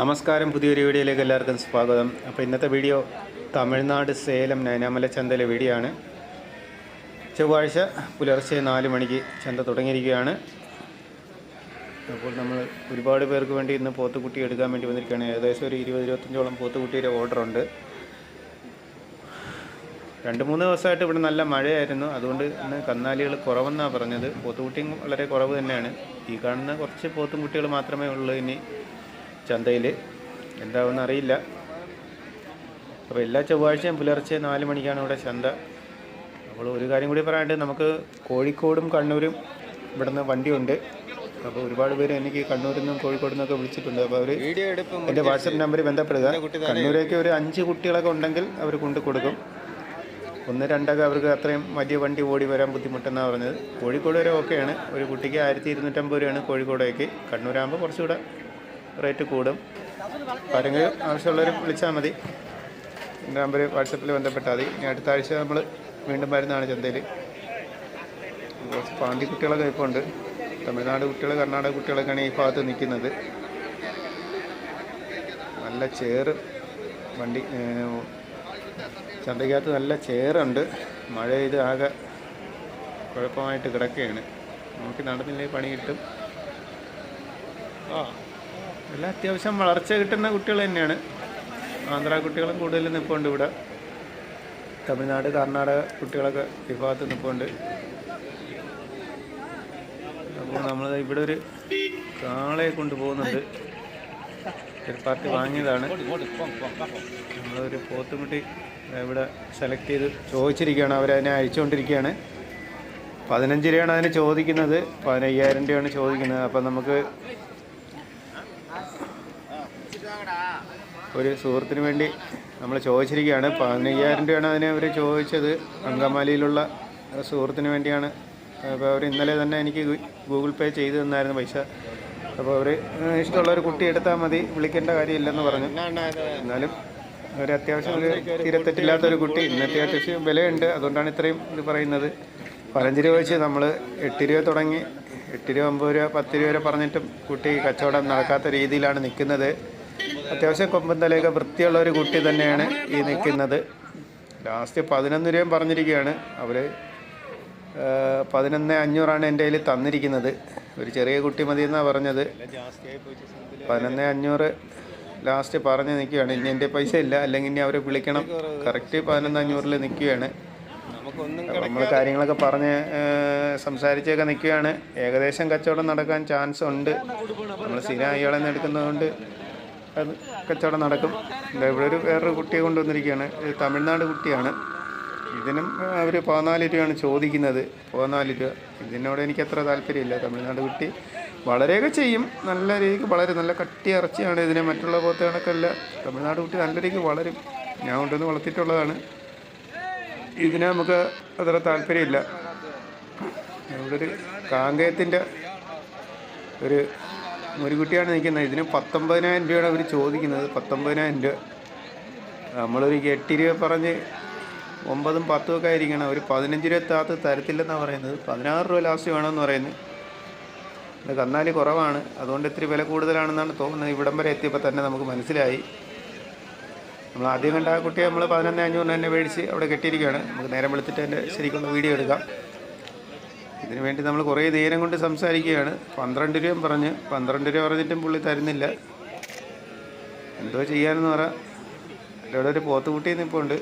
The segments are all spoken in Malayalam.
നമസ്കാരം പുതിയൊരു വീഡിയോയിലേക്ക് എല്ലാവർക്കും സ്വാഗതം. അപ്പോൾ ഇന്നത്തെ വീഡിയോ തമിഴ്നാട് സേലം നൈനാമല ചന്തയിലെ വീഡിയോ ആണ്. ചൊവ്വാഴ്ച പുലർച്ചെ നാല് മണിക്ക് ചന്ത തുടങ്ങിയിരിക്കുകയാണ്. അപ്പോൾ നമ്മൾ ഒരുപാട് പേർക്ക് വേണ്ടി ഇന്ന് പോത്തുകുട്ടി എടുക്കാൻ വേണ്ടി വന്നിരിക്കുകയാണ്. ഏകദേശം ഒരു ഇരുപത് ഇരുപത്തഞ്ചോളം പോത്തുകുട്ടിയുടെ ഓർഡർ ഉണ്ട്. രണ്ട് മൂന്ന് ദിവസമായിട്ട് ഇവിടെ നല്ല മഴയായിരുന്നു. അതുകൊണ്ട് ഇന്ന് കന്നാലികൾ കുറവെന്നാണ് പറഞ്ഞത്. പോത്തുകുട്ടിയും വളരെ കുറവ് തന്നെയാണ്. ഈ കാണുന്ന കുറച്ച് പോത്തും കുട്ടികൾ മാത്രമേ ഉള്ളൂ ഇനി. ചന്തയിൽ എന്താവെന്ന് അറിയില്ല. അപ്പോൾ എല്ലാ ചൊവ്വാഴ്ചയും പുലർച്ചെ നാല് മണിക്കാണ് ഇവിടെ ചന്ത. അപ്പോൾ ഒരു കാര്യം കൂടി പറയാണ്ട് നമുക്ക് കോഴിക്കോടും കണ്ണൂരും ഇവിടുന്ന് വണ്ടിയുണ്ട്. അപ്പോൾ ഒരുപാട് പേര് എനിക്ക് കണ്ണൂരിൽ നിന്നും കോഴിക്കോട് നിന്നൊക്കെ വിളിച്ചിട്ടുണ്ട്. അപ്പോൾ അവർ എന്റെ വാട്സപ്പ് നമ്പർ ബന്ധപ്പെടുക. കണ്ണൂരേക്ക് ഒരു അഞ്ച് കുട്ടികളൊക്കെ ഉണ്ടെങ്കിൽ അവർ കൊണ്ട് കൊടുക്കും. ഒന്ന് രണ്ടൊക്കെ അവർക്ക് അത്രയും വലിയ വണ്ടി ഓടി വരാൻ ബുദ്ധിമുട്ടെന്നാണ് പറഞ്ഞത്. കോഴിക്കോട് വരെ ഓക്കെയാണ്. ഒരു കുട്ടിക്ക് ആയിരത്തി ഇരുന്നൂറ്റമ്പത് രൂപയാണ് കോഴിക്കോടേക്ക്. കണ്ണൂരാകുമ്പോൾ കുറച്ചുകൂടെ റേറ്റ് കൂടും. ആരെങ്കിലും ആവശ്യമുള്ളവർ വിളിച്ചാൽ മതി. നമ്പർ വാട്സപ്പിൽ ബന്ധപ്പെട്ടാൽ മതി. ഇനി അടുത്ത ആഴ്ച നമ്മൾ വീണ്ടും വരുന്നതാണ് ചന്തയിൽ കുറച്ച് പാണ്ടി കുട്ടികളൊക്കെ ഇപ്പോൾ ഉണ്ട്. തമിഴ്നാട് കുട്ടികൾ കർണാടക കുട്ടികളൊക്കെയാണ് ഈ ഭാഗത്ത് നിൽക്കുന്നത്. നല്ല ചേറ് വണ്ടി ചന്തയ്ക്കകത്ത് നല്ല ചേറുണ്ട്. മഴ ഇത് ആകെ കുഴപ്പമായിട്ട് കിടക്കുകയാണ്. നമുക്ക് നടന്നില്ലേ പണി കിട്ടും. ആ. എല്ലാം അത്യാവശ്യം വളർച്ച കിട്ടുന്ന കുട്ടികൾ തന്നെയാണ്. ആന്ധ്ര കുട്ടികളും കൂടുതൽ നിൽപ്പുണ്ട് ഇവിടെ. തമിഴ്നാട് കർണാടക കുട്ടികളൊക്കെ വിഭാഗത്ത് ഭാഗത്ത് നിൽപ്പുണ്ട് അപ്പോൾ നമ്മൾ ഇവിടെ ഒരു കാളയെ കൊണ്ടുപോകുന്നുണ്ട്. ഒരു പാർട്ടി വാങ്ങിയതാണ്. നമ്മളൊരു പോത്തുമുട്ടി ഇവിടെ സെലക്ട് ചെയ്ത് ചോദിച്ചിരിക്കുകയാണ്. അവരതിനെ അയച്ചുകൊണ്ടിരിക്കുകയാണ്. പതിനഞ്ച് രൂപയാണ് അതിന് ചോദിക്കുന്നത്. പതിനയ്യായിരം രൂപയാണ് ചോദിക്കുന്നത്. അപ്പം നമുക്ക് ഒരു സുഹൃത്തിന് വേണ്ടി നമ്മൾ ചോദിച്ചിരിക്കുകയാണ്. പതിനയ്യായിരം രൂപയാണ് അതിന് അവർ ചോദിച്ചത്. അങ്കമാലിയിലുള്ള സുഹൃത്തിന് വേണ്ടിയാണ്. അപ്പോൾ അവർ ഇന്നലെ തന്നെ എനിക്ക് ഗൂഗിൾ പേ ചെയ്തു തന്നായിരുന്നു പൈസ. അപ്പോൾ അവർ ഇഷ്ടമുള്ള ഒരു കുട്ടി എടുത്താൽ മതി വിളിക്കേണ്ട കാര്യമില്ലെന്ന് പറഞ്ഞു. എന്നാലും ഒരു അത്യാവശ്യം ഒരു തീരത്തെറ്റില്ലാത്ത ഒരു കുട്ടി. ഇന്നത്തെ അത്യാവശ്യം വിലയുണ്ട്. അതുകൊണ്ടാണ് ഇത്രയും ഇത് പറയുന്നത്. പതിനഞ്ച് രൂപ വെച്ച് നമ്മൾ എട്ട് രൂപ തുടങ്ങി. എട്ട് രൂപ ഒമ്പത് രൂപ പത്ത് രൂപ വരെ പറഞ്ഞിട്ടും കുട്ടി കച്ചവടം നടക്കാത്ത രീതിയിലാണ് നിൽക്കുന്നത്. അത്യാവശ്യം കൊമ്പം തലയൊക്കെ വൃത്തിയുള്ള ഒരു കുട്ടി തന്നെയാണ് ഈ നിൽക്കുന്നത്. ലാസ്റ്റ് പതിനൊന്ന് രൂപയും പറഞ്ഞിരിക്കുകയാണ്. അവർ പതിനൊന്ന് അഞ്ഞൂറാണ് എന്റെ കയ്യിൽ തന്നിരിക്കുന്നത്. ഒരു ചെറിയ കുട്ടി മതി എന്നാണ് പറഞ്ഞത്. പതിനൊന്ന് അഞ്ഞൂറ് ലാസ്റ്റ് പറഞ്ഞ് നിൽക്കുകയാണ്. ഇനി എന്റെ പൈസ ഇല്ല. അല്ലെങ്കിൽ ഇനി അവരെ വിളിക്കണം. കറക്റ്റ് പതിനൊന്ന് അഞ്ഞൂറിൽ നിൽക്കുകയാണ്. നമ്മൾ കാര്യങ്ങളൊക്കെ പറഞ്ഞ് സംസാരിച്ചൊക്കെ നിൽക്കുകയാണ്. ഏകദേശം കച്ചവടം നടക്കാൻ ചാൻസ് ഉണ്ട്. നമ്മൾ സ്ഥിരം അയാളെ നിന്ന് എടുക്കുന്നതുകൊണ്ട് അത് കച്ചവടം നടക്കും. ഇവിടെ ഒരു വേറൊരു കുട്ടിയെ കൊണ്ടുവന്നിരിക്കുകയാണ്. ഇത് തമിഴ്നാട് കുട്ടിയാണ്. ഇതിനും അവർ പതിനാല് രൂപയാണ് ചോദിക്കുന്നത്. പതിനാല് രൂപ. ഇതിനോട് എനിക്ക് അത്ര താല്പര്യമില്ല. തമിഴ്നാട് കുട്ടി വളരെയൊക്കെ ചെയ്യും. നല്ല രീതിക്ക് വളരെ. നല്ല കട്ടി ഇറച്ചിയാണ് ഇതിനെ. മറ്റുള്ള പോത്ത കണക്കല്ല തമിഴ്നാട് കുട്ടി നല്ല രീതിക്ക് വളരും. ഞാൻ കൊണ്ടുവന്ന് വളർത്തിയിട്ടുള്ളതാണ്. ഇതിന് നമുക്ക് അത്ര താല്പര്യമില്ല. ഇവിടെ ഒരു കാങ്കയത്തിന്റെ ഒരു മുരുകുട്ടിയാണ് നിൽക്കുന്നത്. ഇതിന് പത്തൊമ്പതിനായിരം രൂപയാണ് അവർ ചോദിക്കുന്നത്. പത്തൊമ്പതിനായിരം രൂപ. നമ്മളൊരു എട്ട് രൂപ പറഞ്ഞ് ഒമ്പതും പത്തും ഒക്കെ ആയിരിക്കണം. ഒരു പതിനഞ്ച് രൂപ താത്ത് തരത്തില്ലെന്നാണ് പറയുന്നത്. പതിനാറ് രൂപ ലാസ്റ്റ് വേണമെന്ന് പറയുന്നത്. ഇത് കന്നാലി കുറവാണ്. അതുകൊണ്ട് ഇത്തിരി വില കൂടുതലാണെന്നാണ് തോന്നുന്നത്. ഇവിടം വരെ എത്തിയപ്പോൾ തന്നെ നമുക്ക് മനസ്സിലായി. നമ്മൾ ആദ്യം കണ്ട ആ കുട്ടിയെ നമ്മൾ പതിനൊന്ന് അഞ്ഞൂറിന് തന്നെ മേടിച്ച് അവിടെ കെട്ടിയിരിക്കുകയാണ്. നമുക്ക് നേരം വെളുത്തിട്ട് എന്റെ ശരിക്കൊന്ന് വീഡിയോ എടുക്കാം. ഇതിനു വേണ്ടി നമ്മൾ കുറേ നേരം കൊണ്ട് സംസാരിക്കുകയാണ്. പന്ത്രണ്ട് രൂപയും പറഞ്ഞ് പന്ത്രണ്ട് രൂപ പറഞ്ഞിട്ടും പുള്ളി തരുന്നില്ല. എന്തോ ചെയ്യാനെന്ന് പറ. ഇവിടെ ഒരു പോത്തുകുട്ടി ഉണ്ട്.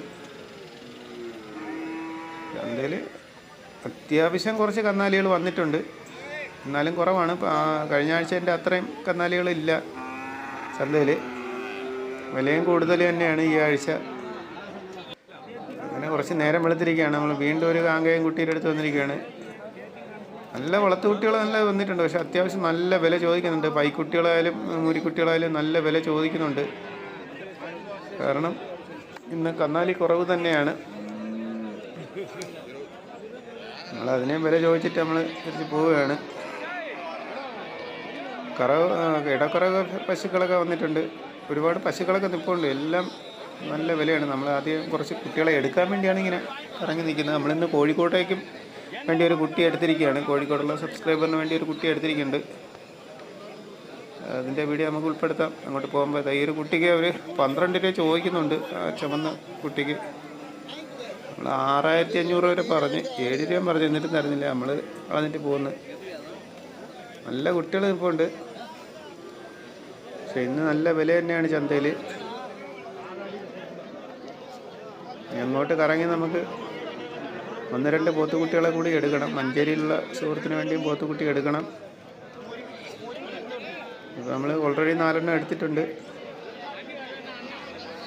ചന്തയിൽ അത്യാവശ്യം കുറച്ച് കന്നാലികൾ വന്നിട്ടുണ്ട്. എന്നാലും കുറവാണ്. കഴിഞ്ഞ ആഴ്ചന്റെ അത്രയും കന്നാലികളില്ല ചന്തയിൽ വിലയും കൂടുതൽ തന്നെയാണ് ഈ ആഴ്ച. അങ്ങനെ കുറച്ച് നേരം വെളുത്തിരിക്കുകയാണ്. നമ്മൾ വീണ്ടും ഒരു കാങ്കയും കുട്ടിയുടെ അടുത്ത് വന്നിരിക്കുകയാണ്. നല്ല വളർത്തു കുട്ടികൾ നല്ല വന്നിട്ടുണ്ട്. പക്ഷെ അത്യാവശ്യം നല്ല വില ചോദിക്കുന്നുണ്ട്. പൈക്കുട്ടികളായാലും മുരിക്കുട്ടികളായാലും നല്ല വില ചോദിക്കുന്നുണ്ട്. കാരണം ഇന്ന് കന്നാലി കുറവ് തന്നെയാണ്. നമ്മൾ വില ചോദിച്ചിട്ട് നമ്മൾ തിരിച്ച് പോവുകയാണ്. കറവ് ഇടക്കറവ് പശുക്കളൊക്കെ വന്നിട്ടുണ്ട്. ഒരുപാട് പശുക്കളൊക്കെ നിൽപ്പുണ്ട് എല്ലാം നല്ല വിലയാണ്. നമ്മൾ ആദ്യം കുറച്ച് കുട്ടികളെ എടുക്കാൻ വേണ്ടിയാണ് ഇങ്ങനെ ഇറങ്ങി നിൽക്കുന്നത്. നമ്മളിന്ന് കോഴിക്കോട്ടേക്കും വേണ്ടി ഒരു കുട്ടി എടുത്തിരിക്കുകയാണ്. കോഴിക്കോടുള്ള സബ്സ്ക്രൈബറിന് വേണ്ടി ഒരു കുട്ടി എടുത്തിരിക്കുന്നുണ്ട്. അതിന്റെ വീഡിയോ നമുക്ക് ഉൾപ്പെടുത്താം. അങ്ങോട്ട് പോകുമ്പോൾ ഈ ഒരു കുട്ടിക്ക് അവർ പന്ത്രണ്ട് രൂപ ചോദിക്കുന്നുണ്ട്. ആ ചുമന്ന കുട്ടിക്ക്. നമ്മൾ ആറായിരത്തി അഞ്ഞൂറ് വരെ പറഞ്ഞ് ഏഴ് രൂപ പറഞ്ഞ് എന്നിട്ടും തരുന്നില്ല. നമ്മൾ കളഞ്ഞിട്ട് പോകുന്നത് നല്ല കുട്ടികൾ ഇപ്പോൾ ഉണ്ട്. പക്ഷെ ഇന്ന് നല്ല വില തന്നെയാണ് ചന്തയിൽ. എങ്ങോട്ട് കറങ്ങി നമുക്ക് ഒന്ന് രണ്ട് പോത്തുകുട്ടികളെ കൂടി എടുക്കണം. മഞ്ചേരിയിലുള്ള സുഹൃത്തിന് വേണ്ടിയും പോത്തുകുട്ടി എടുക്കണം. ഇപ്പോൾ നമ്മൾ ഓൾറെഡി നാലെണ്ണം എടുത്തിട്ടുണ്ട്.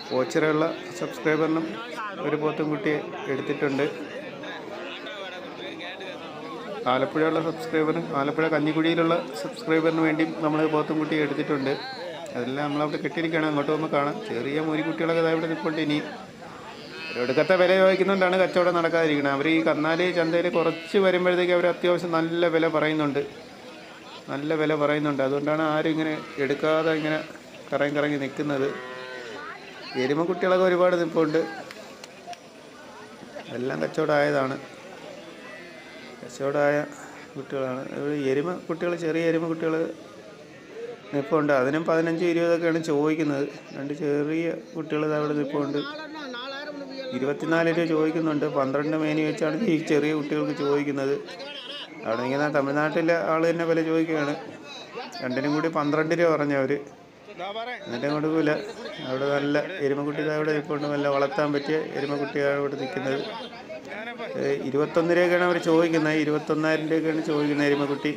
പോച്ചറുള്ള സബ്സ്ക്രൈബറിനും ഒരു പോത്തും കുട്ടിയെ എടുത്തിട്ടുണ്ട്. ആലപ്പുഴയുള്ള സബ്സ്ക്രൈബറിന് ആലപ്പുഴ കഞ്ഞിക്കുഴിയിലുള്ള സബ്സ്ക്രൈബറിന് വേണ്ടിയും നമ്മൾ പോത്തും കുട്ടിയെ എടുത്തിട്ടുണ്ട്. അതെല്ലാം നമ്മളവിടെ കെട്ടിയിരിക്കുകയാണ്. അങ്ങോട്ട് പോകുമ്പോൾ കാണാം. ചെറിയ മുരിക്കുട്ടികളൊക്കെ ഇവിടെ നിൽപ്പുണ്ട് ഇനി. ഒടുക്കത്തെ വില ചോദിക്കുന്നുകൊണ്ടാണ് കച്ചവടം നടക്കാതിരിക്കുന്നത് അവർ ഈ കന്നാലി ചന്തയിൽ കുറച്ച് വരുമ്പോഴത്തേക്ക് അവർ അത്യാവശ്യം നല്ല വില പറയുന്നുണ്ട്. നല്ല വില പറയുന്നുണ്ട്. അതുകൊണ്ടാണ് ആരും ഇങ്ങനെ എടുക്കാതെ ഇങ്ങനെ കറങ്ങി കറങ്ങി നിൽക്കുന്നത് എരുമക്കുട്ടികളൊക്കെ ഒരുപാട് നിൽപ്പുണ്ട് എല്ലാം കച്ചവടമായതാണ്. കച്ചവടമായ കുട്ടികളാണ്. എരുമ കുട്ടികൾ ചെറിയ എരുമ കുട്ടികൾ നിൽപ്പുണ്ട് അതിനും പതിനഞ്ച് ഇരുപതൊക്കെയാണ് ചോദിക്കുന്നത്. രണ്ട് ചെറിയ കുട്ടികൾ അവിടെ നിൽപ്പുണ്ട് ഇരുപത്തിനാല് രൂപ ചോദിക്കുന്നുണ്ട്. പന്ത്രണ്ട് മേനി വെച്ചാണ് ഈ ചെറിയ കുട്ടികൾക്ക് ചോദിക്കുന്നത്. അവിടെ നിൽക്കുന്ന തമിഴ്നാട്ടിലെ ആൾ തന്നെ വില ചോദിക്കുകയാണ്. രണ്ടിനും കൂടി പന്ത്രണ്ട് രൂപ പറഞ്ഞു അവർ എന്നിട്ടും കൊടുക്കില്ല അവിടെ നല്ല എരുമക്കുട്ടി അവിടെ ഇപ്പോണ്ട് നല്ല വളർത്താൻ പറ്റിയ എരുമക്കുട്ടിയാണ് ഇവിടെ നിൽക്കുന്നത്. ഇരുപത്തൊന്ന് രൂപയ്ക്കാണ് അവർ ചോദിക്കുന്നത്. ഇരുപത്തൊന്നായിരം രൂപയ്ക്കാണ് ചോദിക്കുന്നത് എരുമക്കുട്ടി.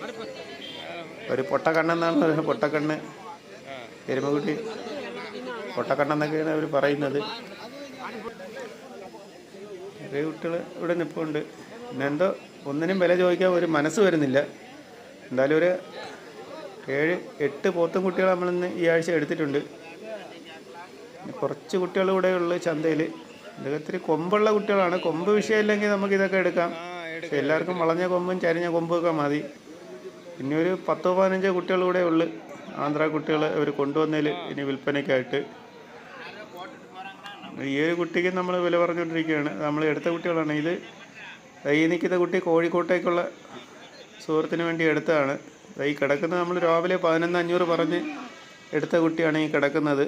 ഒരു പൊട്ടക്കണ്ണെന്നാണ് പറയുന്നത്. പൊട്ടക്കണ്ണ്. എരുമക്കുട്ടി. പൊട്ടക്കണ്ണെന്നൊക്കെയാണ് അവർ പറയുന്നത്. ചെറിയ കുട്ടികൾ ഇവിടെ നിൽപ്പുണ്ട് പിന്നെ എന്തോ ഒന്നിനും വില ചോദിക്കാൻ ഒരു മനസ്സ് വരുന്നില്ല. എന്തായാലും ഒരു ഏഴ് എട്ട് പോത്തും കുട്ടികൾ നമ്മളിന്ന് ഈ ആഴ്ച എടുത്തിട്ടുണ്ട്. കുറച്ച് കുട്ടികൾ കൂടെ ഉള്ളു ചന്തയിൽ ഇതൊക്കെ ഇത്തിരി കൊമ്പുള്ള കുട്ടികളാണ്. കൊമ്പ് വിഷയമില്ലെങ്കിൽ നമുക്ക് ഇതൊക്കെ എടുക്കാം. പക്ഷെ എല്ലാവർക്കും വളഞ്ഞ കൊമ്പും ചരിഞ്ഞ കൊമ്പൊക്കെ മതി. പിന്നെ ഒരു പത്തോ പതിനഞ്ചോ കുട്ടികൾ കൂടെ ഉള്ളു. ആന്ധ്ര കുട്ടികൾ അവർ കൊണ്ടുവന്നതിൽ ഇനി വിൽപ്പനയ്ക്കായിട്ട്. ഈ ഒരു കുട്ടിക്ക് നമ്മൾ വില പറഞ്ഞുകൊണ്ടിരിക്കുകയാണ്. നമ്മൾ എടുത്ത കുട്ടികളാണ്. ഇത് ഈ നിൽക്കുന്ന കുട്ടി കോഴിക്കോട്ടേക്കുള്ള സുഹൃത്തിന് വേണ്ടി എടുത്തതാണ്. തൈ കിടക്കുന്നത് നമ്മൾ രാവിലെ പതിനൊന്ന് അഞ്ഞൂറ് പറഞ്ഞ് എടുത്ത കുട്ടിയാണ് ഈ കിടക്കുന്നത്.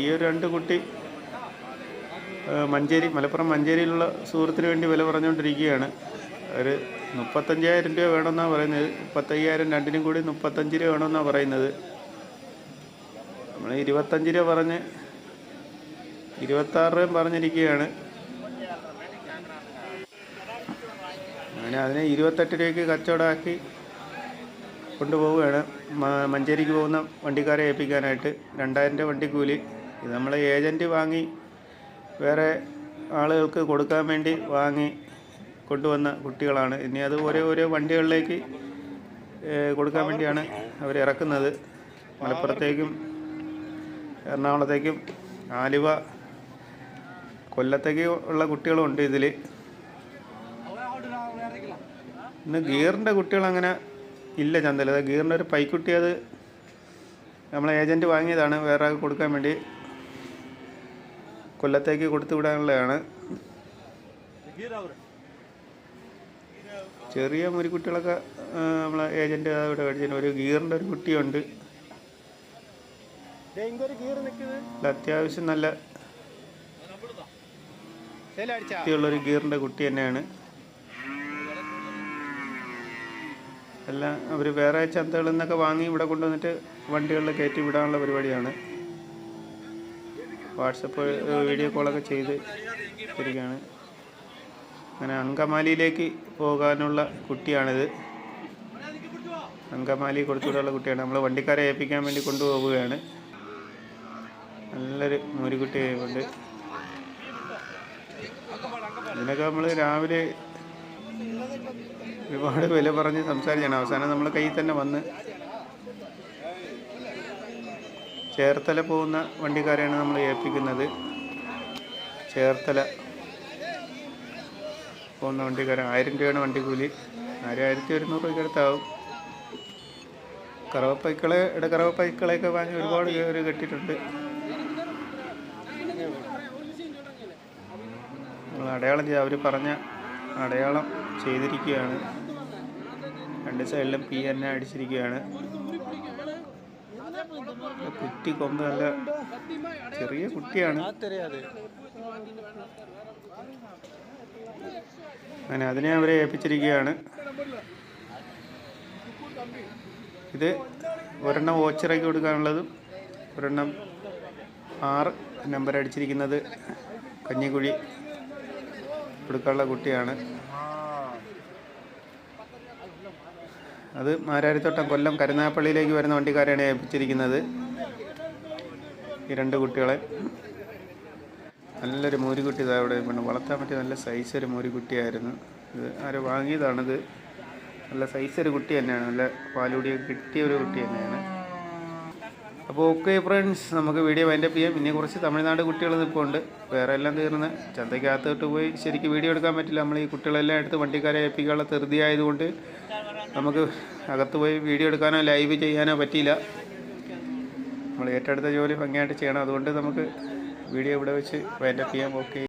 ഈ ഒരു രണ്ട് കുട്ടി മഞ്ചേരി മലപ്പുറം മഞ്ചേരിയിലുള്ള സുഹൃത്തിന് വേണ്ടി വില പറഞ്ഞുകൊണ്ടിരിക്കുകയാണ്. ഒരു മുപ്പത്തഞ്ചായിരം രൂപ വേണമെന്നാണ് പറയുന്നത്. മുപ്പത്തയ്യായിരം രണ്ടിനും കൂടി മുപ്പത്തഞ്ച് രൂപ വേണമെന്നാണ് പറയുന്നത്. ഇരുപത്തഞ്ച് രൂപ പറഞ്ഞ് ഇരുപത്താറ് രൂപ പറഞ്ഞിരിക്കുകയാണ്. അങ്ങനെ അതിനെ ഇരുപത്തെട്ട് രൂപയ്ക്ക് കച്ചവടമാക്കി കൊണ്ടുപോവുകയാണ്. മഞ്ചേരിക്ക് പോകുന്ന വണ്ടിക്കാരെ ഏൽപ്പിക്കാനായിട്ട് രണ്ടായിരം രൂപ വണ്ടിക്കൂലി. ഇത് നമ്മൾ ഏജന്റ് വാങ്ങി വേറെ ആളുകൾക്ക് കൊടുക്കാൻ വേണ്ടി വാങ്ങി കൊണ്ടുവന്ന കുട്ടികളാണ്. ഇനി അത് ഓരോ ഓരോ വണ്ടികളിലേക്ക് കൊടുക്കാൻ വേണ്ടിയാണ് അവർ ഇറക്കുന്നത്. മലപ്പുറത്തേക്കും എറണാകുളത്തേക്കും ആലുവ കൊല്ലത്തേക്ക് ഉള്ള കുട്ടികളുണ്ട് ഇതിൽ ഇന്ന് ഗീറിന്റെ കുട്ടികളങ്ങനെ ഇല്ല ചന്തയിൽ അത് ഗീറിന്റെ ഒരു പൈക്കുട്ടി അത് നമ്മളെ ഏജന്റ് വാങ്ങിയതാണ്. വേറെ കൊടുക്കാൻ വേണ്ടി കൊല്ലത്തേക്ക് കൊടുത്തു വിടാനുള്ളതാണ്. ചെറിയ മുരിക്കുട്ടികളൊക്കെ കുട്ടികളൊക്കെ നമ്മളെ ഏജന്റ് ഇവിടെ മേടിച്ചിട്ടുണ്ട് ഒരു ഗീറിന്റെ ഒരു കുട്ടിയുണ്ട്. അത്യാവശ്യം നല്ല ഒരു ഗിയറിന്റെ കുട്ടി തന്നെയാണ്. എല്ലാം അവർ വേറെ ചന്തകളിൽ നിന്നൊക്കെ വാങ്ങി ഇവിടെ കൊണ്ടുവന്നിട്ട് വണ്ടികളിൽ കയറ്റി വിടാനുള്ള പരിപാടിയാണ്. വാട്സപ്പ് വീഡിയോ കോളൊക്കെ ചെയ്ത് ഇരിക്കുകയാണ്. അങ്ങനെ അങ്കമാലിയിലേക്ക് പോകാനുള്ള കുട്ടിയാണിത്. അങ്കമാലി കൊടുത്തുവിടാനുള്ള കുട്ടിയാണ്. നമ്മൾ വണ്ടിക്കാരെ ഏൽപ്പിക്കാൻ വേണ്ടി കൊണ്ടുപോവുകയാണ്. നല്ലൊരു മോരുകുട്ടി ആയതുകൊണ്ട് ഇതിനൊക്കെ നമ്മൾ രാവിലെ ഒരുപാട് വില പറഞ്ഞ് സംസാരിച്ചാണ് അവസാനം നമ്മൾ കയ്യിൽ തന്നെ വന്ന് ചേർത്തല പോകുന്ന വണ്ടിക്കാരെയാണ് നമ്മൾ ഏൽപ്പിക്കുന്നത്. ചേർത്തല പോകുന്ന വണ്ടിക്കാരൻ ആയിരം രൂപയാണ് വണ്ടിക്കൂലി ആയിരത്തി ഒരുന്നൂറ് രൂപയ്ക്ക് അടുത്താവും. കറവപ്പൈക്കളെ ഇടക്കറവപ്പൈക്കളെയൊക്കെ വാങ്ങി ഒരുപാട് പേര് കെട്ടിയിട്ടുണ്ട്. അടയാളം ചെയ്ത് അവർ പറഞ്ഞ അടയാളം ചെയ്തിരിക്കുകയാണ്. രണ്ട് സൈഡിലും പി എന്നെ അടിച്ചിരിക്കുകയാണ്. കുട്ടി കൊമ്പ് നല്ല ചെറിയ കുട്ടിയാണ്. അങ്ങനെ അതിനെ അവരെ ഏൽപ്പിച്ചിരിക്കുകയാണ്. ഇത് ഒരെണ്ണം ഓച്ചിറക്കി കൊടുക്കാനുള്ളതും. ഒരെണ്ണം ആറ് നമ്പർ അടിച്ചിരിക്കുന്നത് കഞ്ഞിക്കുഴി കൊടുക്കാനുള്ള കുട്ടിയാണ്. അത് മാരാരിത്തോട്ടം കൊല്ലം കരുനാപ്പള്ളിയിലേക്ക് വരുന്ന വണ്ടിക്കാരെയാണ് ഏൽപ്പിച്ചിരിക്കുന്നത്. ഈ രണ്ട് കുട്ടികളെ. നല്ലൊരു മോരിക്കുട്ടി ഇതാ ഇവിടെ പിന്നെ വളർത്താൻ പറ്റിയ നല്ല സൈസ് ഒരു മോരിക്കുട്ടിയായിരുന്നു ഇത് ആരോ വാങ്ങിയതാണിത്. നല്ല സൈസ് ഒരു കുട്ടി തന്നെയാണ്. നല്ല പാലുകൂടിയൊക്കെ കിട്ടിയ ഒരു കുട്ടി തന്നെയാണ്. അപ്പോൾ ഓക്കെ ഫ്രണ്ട്സ് നമുക്ക് വീഡിയോ വൈൻഡപ്പ് ചെയ്യാം. പിന്നെ കുറച്ച് തമിഴ്നാട് കുട്ടികൾ നിൽപ്പുണ്ട്. വേറെ എല്ലാം തീർന്ന്. ചന്തയ്ക്കകത്തോട്ട് പോയി ശരിക്കും വീഡിയോ എടുക്കാൻ പറ്റില്ല. നമ്മൾ ഈ കുട്ടികളെല്ലാം എടുത്ത് വണ്ടിക്കാരെ ഏൽപ്പിക്കാനുള്ള ധൃതി ആയതുകൊണ്ട് നമുക്ക് അകത്ത് പോയി വീഡിയോ എടുക്കാനോ ലൈവ് ചെയ്യാനോ പറ്റിയില്ല. നമ്മൾ ഏറ്റെടുത്ത ജോലി ഭംഗിയായിട്ട് ചെയ്യണം. അതുകൊണ്ട് നമുക്ക് വീഡിയോ ഇവിടെ വെച്ച് വൈൻഡപ്പ് ചെയ്യാം. ഓക്കെ